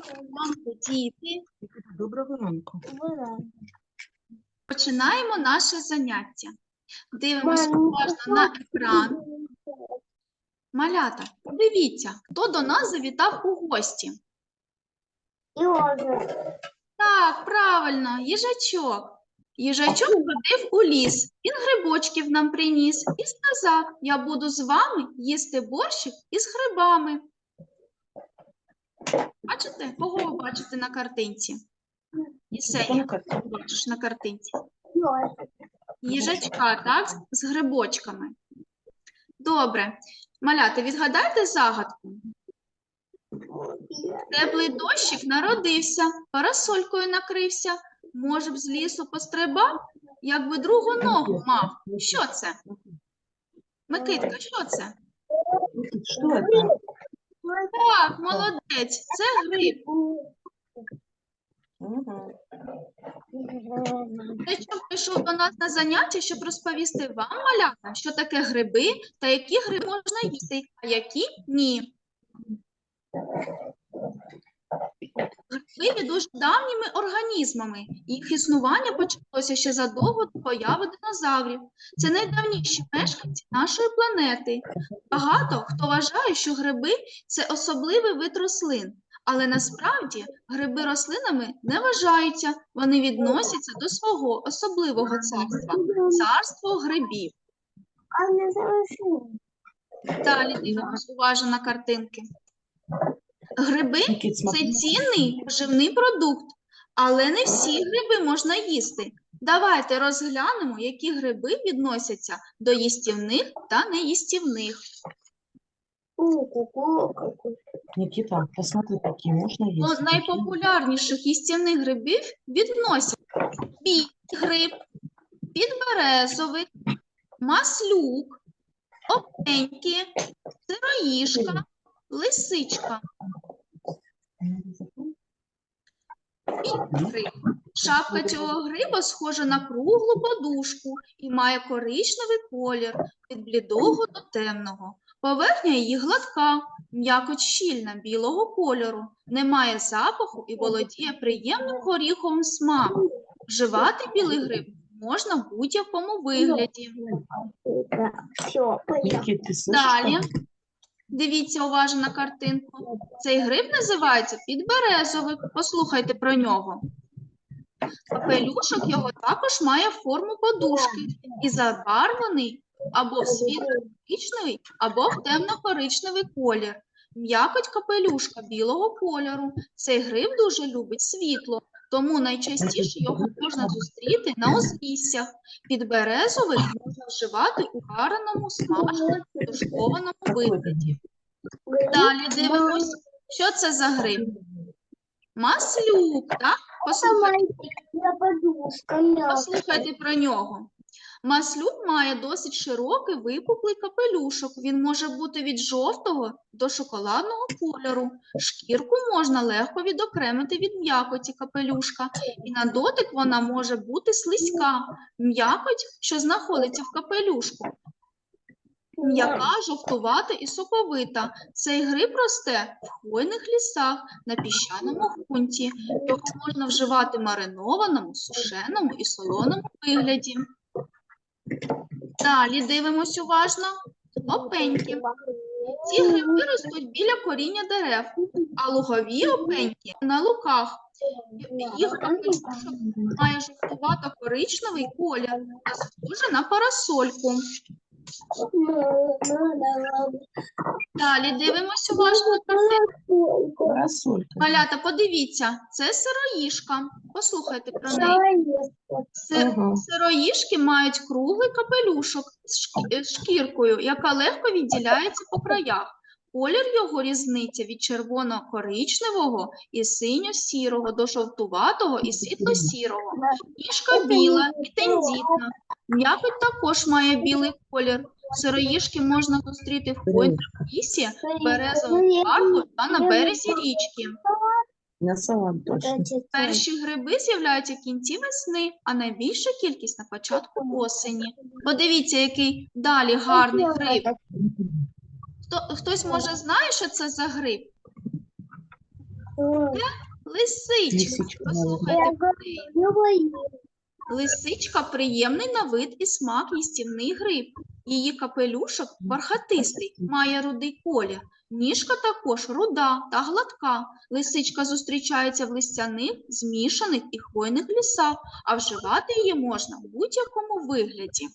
ранку, діти. Доброго ранку. Починаємо наше заняття. Дивимося уважно на екран. Малята, подивіться, хто до нас завітав у гості. Так, правильно, їжачок. Їжачок ходив у ліс, він грибочків нам приніс і сказав: Я буду з вами їсти борщик із грибами. Бачите, кого ви бачите на картинці? Єсеня, бачиш на картинці? Їжачка, так, з- грибочками. Добре. Малята, відгадайте загадку. Теплий дощик народився, парасолькою накрився. Може б з лісу пострибав, якби другу ногу мав. Що це? Микитка, що це? Что это? Так, молодець, це гриб. Ти що прийшов до нас на заняття, щоб розповісти вам, малята, що таке гриби та які гриби можна їсти, а які ні. Є дуже давніми організмами. Їх існування почалося ще задовго до появи динозаврів. Це найдавніші мешканці нашої планети. Багато хто вважає, що гриби це особливий вид рослин. Але насправді гриби рослинами не вважаються, вони відносяться до свого особливого царства царство грибів. Далі дивимось уважно на картинки. Гриби це цінний поживний продукт, але не всі гриби можна їсти. Давайте розглянемо, які гриби відносяться до їстівних та неїстівних. Никита, посмотри, какие можно До есть. найпопулярніших їстівних грибів відносять білий гриб, підберезовик, маслюк, опеньки, сироїшка, лисичка. Гриб. Шапка цього гриба схожа на круглу подушку і має коричневий колір від блідого до темного. Поверхня її гладка, м'якоть щільна білого кольору, не має запаху і володіє приємним горіховим смаком. Вживати білий гриб можна в будь-якому вигляді. Далі. Дивіться уважно на картинку. Цей гриб називається підберезовик. Послухайте про нього. Капелюшок його також має форму подушки і забарвлений або в світло-коричневий, або в темно-коричневий колір. М'якоть капелюшка білого кольору. Цей гриб дуже любить світло, тому найчастіше його можна зустріти на узліссях. Підберезовик можна вживати у вареному, смаженому, тушкованому вигляді. Далі дивимось, що це за гриб. Маслюк, так? Послухайте, послухайте про нього. Маслюк має досить широкий випуклий капелюшок. Він може бути від жовтого до шоколадного кольору. Шкірку можна легко відокремити від м'якоті капелюшка, і на дотик вона може бути слизька. М'якоть, що знаходиться в капелюшку, М'яка, жовтувата і соковита. Цей гриб росте в хвойних лісах на піщаному ґрунті. Його можна вживати маринованому, сушеному і солоному вигляді. Далі дивимось уважно. Опеньки. Ці гриби ростуть біля коріння дерев, а лугові опеньки на луках. Їх має жовтувато-коричневий колір та схоже на парасольку. Далі дивимось уважно картинку. Парасолька. Малята, подивіться, це сироїшка. Послухайте про неї. Си- Ага. Сироїшки мають круглий капелюшок з шкі- шкіркою, яка легко відділяється по краях. Колір його різниця від червоно-коричневого і синьо-сірого до жовтуватого і світло-сірого. Ніжка біла і тендітна. М'якоть також має білий колір. Сироїшки можна зустріти в хвойному лісі, березовому парку та на березі річки. Перші гриби з'являються в кінці весни, а найбільша кількість на початку осені. Подивіться, який далі гарний гриб. Хто, хтось може знає, що це за гриб? Лисичка. Лисичка Послухайте. Лисичка приємний на вид і смак їстівний гриб. Її капелюшок бархатистий, має рудий колір. Ніжка також руда та гладка. Лисичка зустрічається в листяних, змішаних і хвойних лісах, а вживати її можна в будь-якому вигляді.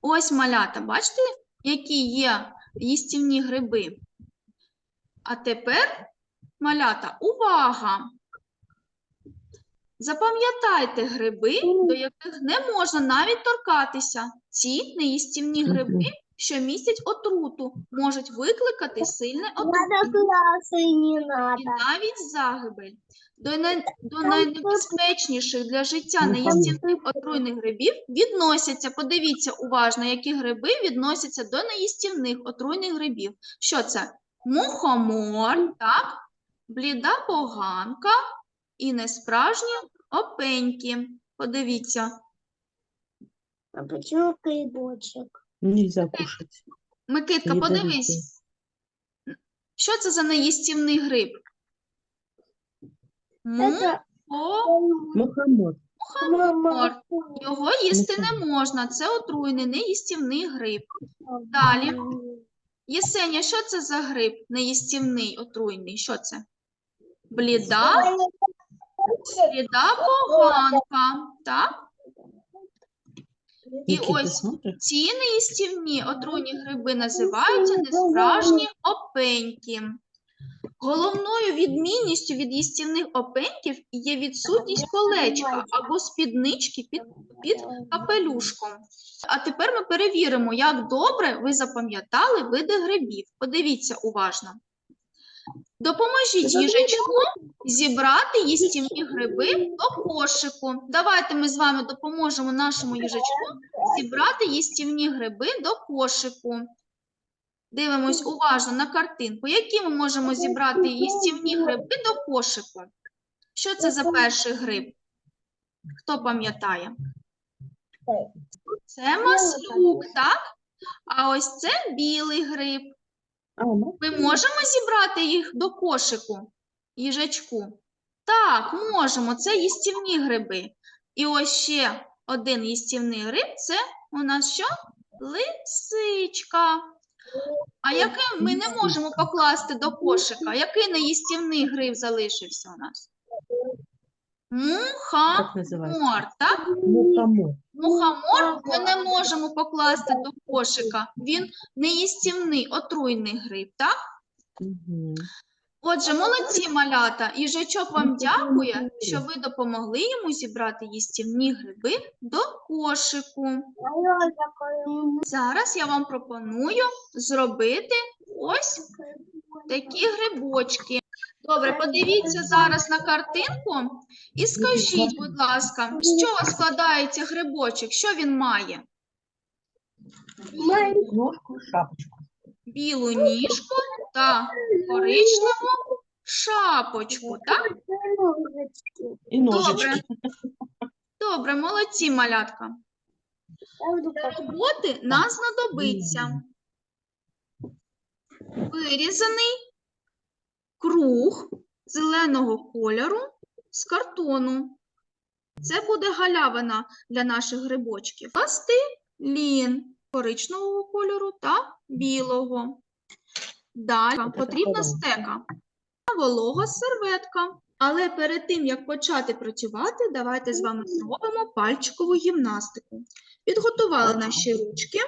Ось малята, бачите, які є їстівні гриби? А тепер, малята, увага! Запам'ятайте гриби, до яких не можна навіть торкатися. Ці неїстівні гриби, що містять отруту, можуть викликати сильне отруєння і навіть загибель. До, най... до найнебезпечніших для життя неїстівних отруйних грибів відносяться, подивіться уважно, які гриби відносяться до неїстівних отруйних грибів. Що це? Мухомор, так? бліда поганка і несправжні опеньки. Подивіться. А почему грибочек? Нельзя кушать. Микитка, подивись. Що це за неїстівний гриб? Это Мухомор. мама. Його їсти не можна, це отруйний, неїстівний гриб. Далі. Єсеня, що це за гриб? Неїстівний, отруйний. Що це? Бліда, бліда поганка. Так? І ось ці неїстівні отруйні гриби називаються несправжні опеньки. Головною відмінністю від їстівних опеньків є відсутність колечка або спіднички під, під капелюшком. А тепер ми перевіримо, як добре ви запам'ятали види грибів. Подивіться уважно. Допоможіть їжачку зібрати їстівні гриби до кошику. Давайте ми з вами допоможемо нашому їжачку зібрати їстівні гриби до кошику. Дивимось уважно на картинку. Які ми можемо зібрати їстівні гриби до кошику? Що це за перший гриб? Хто пам'ятає? Це маслюк, так? А ось це білий гриб. Ну, Ми можемо зібрати їх до кошику, їжачку? Так, можемо. Це їстівні гриби. І ось ще один їстівний гриб це у нас що? Лисичка. А який ми не можемо покласти до кошика? Який неїстівний гриб залишився у нас? Как называется? так? Мухомор. Мухомор ми не можемо покласти до кошика. Він неїстівний, отруйний гриб, так? Мгм. Отже, молодці малята, їжачок вам дякує, що ви допомогли йому зібрати їстівні гриби до кошику. Зараз я вам пропоную зробити ось такі грибочки. Добре, подивіться зараз на картинку і скажіть, будь ласка, з чого складається грибочок? Що він має? Ножку и шапочку. Білу ніжку та коричневу шапочку, так? И ножички. Добре. Добре, молодці, малятка. Для роботи нам знадобиться вирізаний круг зеленого кольору з картону. Це буде галявина для наших грибочків. Пластилін коричневого кольору та білого. Далі вам потрібна стека волога серветка. Але перед тим, як почати працювати, давайте з вами зробимо пальчикову гімнастику. Підготували наші ручки.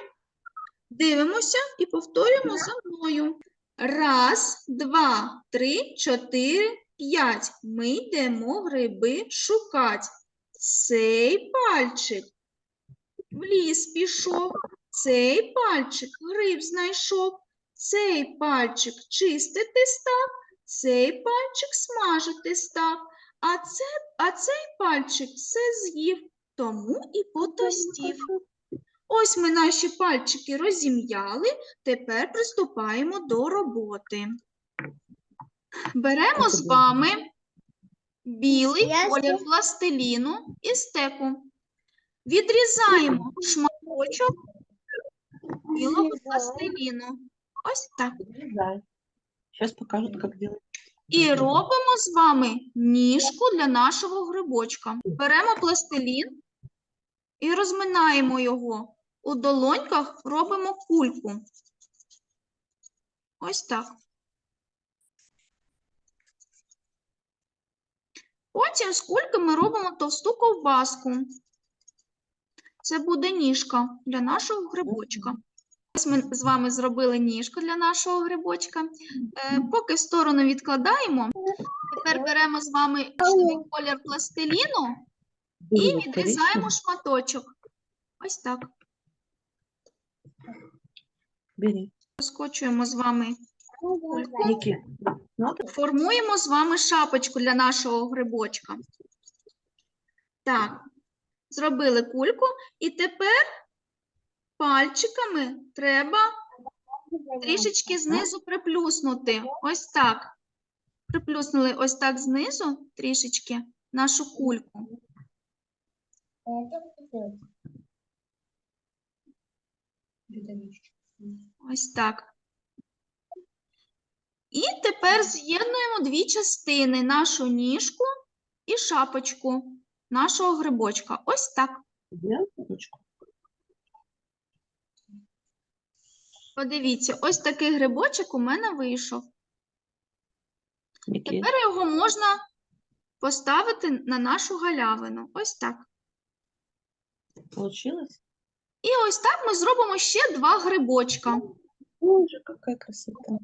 Дивимося і повторюємо за мною. Раз, два, три, чотири, п'ять. Ми йдемо гриби шукать. Цей пальчик в ліс пішов. Цей пальчик гриб знайшов. Цей пальчик чистити став. Цей пальчик смажити став. А, це, а цей пальчик все з'їв, тому і потостів. Ось ми наші пальчики розім'яли, тепер приступаємо до роботи. Беремо з вами білий колір пластиліну і стеку. Відрізаємо шматочок білого пластиліну. Ось так. Вырезай. Сейчас покажут, как делать. І робимо з вами ніжку для нашого грибочка. Беремо пластилін і розминаємо його. У долоньках робимо кульку. Ось так. Потім з кульки ми робимо товсту ковбаску. Це буде ніжка для нашого грибочка. Ось ми з вами зробили ніжку для нашого грибочка. Е, Поки в сторону відкладаємо. Тепер беремо з вами чорний колір пластиліну і відрізаємо шматочок. Ось так. Бери. Розкочуємо з вами. Які? Надо? Формуємо з вами шапочку для нашого грибочка. Так, зробили кульку, і тепер пальчиками треба трішечки знизу приплюснути. Ось так. Приплюснули ось так знизу трішечки нашу кульку. Ось так. І тепер з'єднуємо дві частини: нашу ніжку і шапочку нашого грибочка. Ось так. Подивіться, ось такий грибочок у мене вийшов. Тепер його можна поставити на нашу галявину. Ось так. Получилось? І ось так ми зробимо ще два грибочка. Боже, какая красота.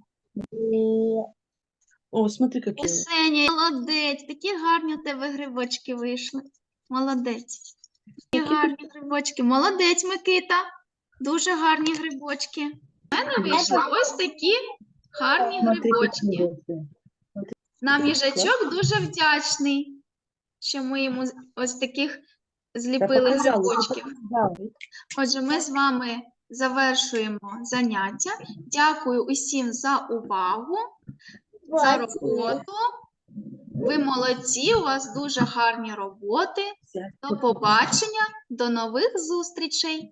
О, смотри, какие. Ксенія, молодець, такі гарні у тебе грибочки вийшли. Молодець. Такі гарні грибочки. Молодець, Микита. Дуже гарні грибочки. У мене вийшли ось такі гарні грибочки. Нам їжачок дуже вдячний, що ми йому ось таких зліпили грибочків. Отже, ми з вами завершуємо заняття. Дякую усім за увагу, за роботу. Ви молодці, у вас дуже гарні роботи. До побачення, до нових зустрічей.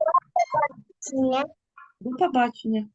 До побачення.